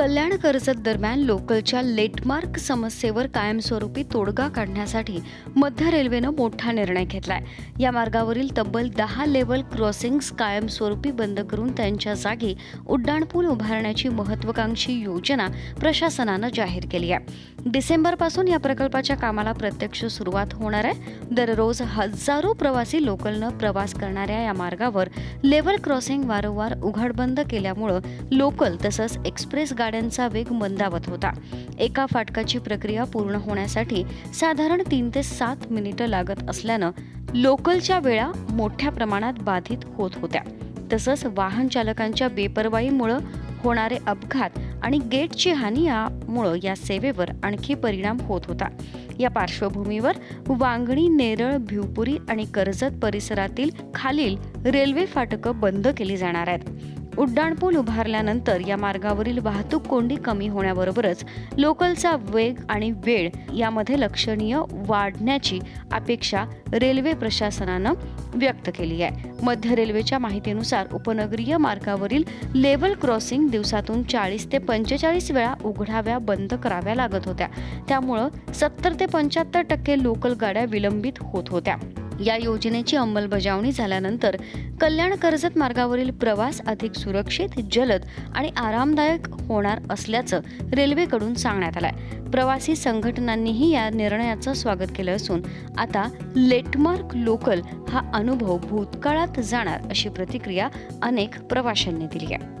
कल्याण कर्जत दरम्यान लोकलच्या लेटमार्क समस्येवर कायमस्वरूपी तोडगा काढण्यासाठी मध्य रेल्वेनं मोठा निर्णय घेतलाय. या मार्गावरील तब्बल दहा लेवल क्रॉसिंग्स कायमस्वरूपी बंद करून त्यांच्या जागी उड्डाणपूल उभारण्याची महत्वाकांक्षी योजना प्रशासनानं जाहीर केली आहे. डिसेंबरपासून या प्रकल्पाच्या कामाला प्रत्यक्ष सुरुवात होणार आहे. दररोज हजारो प्रवासी लोकलनं प्रवास करणाऱ्या या मार्गावर लेवल क्रॉसिंग वारंवार उघडबंद केल्यामुळं लोकल तसंच एक्सप्रेस गाडी गाड्यांचा वेग मंदावत होता. एका फाटकाची प्रक्रिया पूर्ण होण्यासाठी साधारण तीन ते सात मिनिटं लागत असल्यानं लोकलच्या वेळा मोठ्या प्रमाणात बाधित होत होत्या. तसंच वाहन चालकांच्या बेपरवाईमुळं होणारे अपघात आणि गेटची हानी यामुळं या सेवेवर आणखी परिणाम होत होता. या पार्श्वभूमीवर वांगणी नेरळ भिवपुरी आणि कर्जत परिसरातील खालील रेल्वे फाटकं बंद केली जाणार आहेत. उड्डाणपूल उभारल्यानंतर या मार्गावरील वाहतूक कोंडी कमी होण्याबरोबरच लोकलचा वेग आणि वेळ यामध्ये लक्षणीय वाढण्याची अपेक्षा रेल्वे प्रशासनानं व्यक्त केली आहे. मध्य रेल्वेच्या माहितीनुसार उपनगरीय मार्गावरील लेवल क्रॉसिंग दिवसातून चाळीस ते पंचेचाळीस वेळा उघडाव्या बंद कराव्या लागत होत्या. त्यामुळं सत्तर ते पंच्याहत्तर टक्के लोकल गाड्या विलंबित होत होत्या. या योजनेची अंमलबजावणी झाल्यानंतर कल्याण कर्जत मार्गावरील प्रवास अधिक सुरक्षित जलद आणि आरामदायक होणार असल्याचं रेल्वेकडून सांगण्यात आलंय. प्रवासी संघटनांनीही या निर्णयाचं स्वागत केलं असून आता लेटमार्क लोकल हा अनुभव भूतकाळात जाणार अशी प्रतिक्रिया अनेक प्रवाशांनी दिली आहे.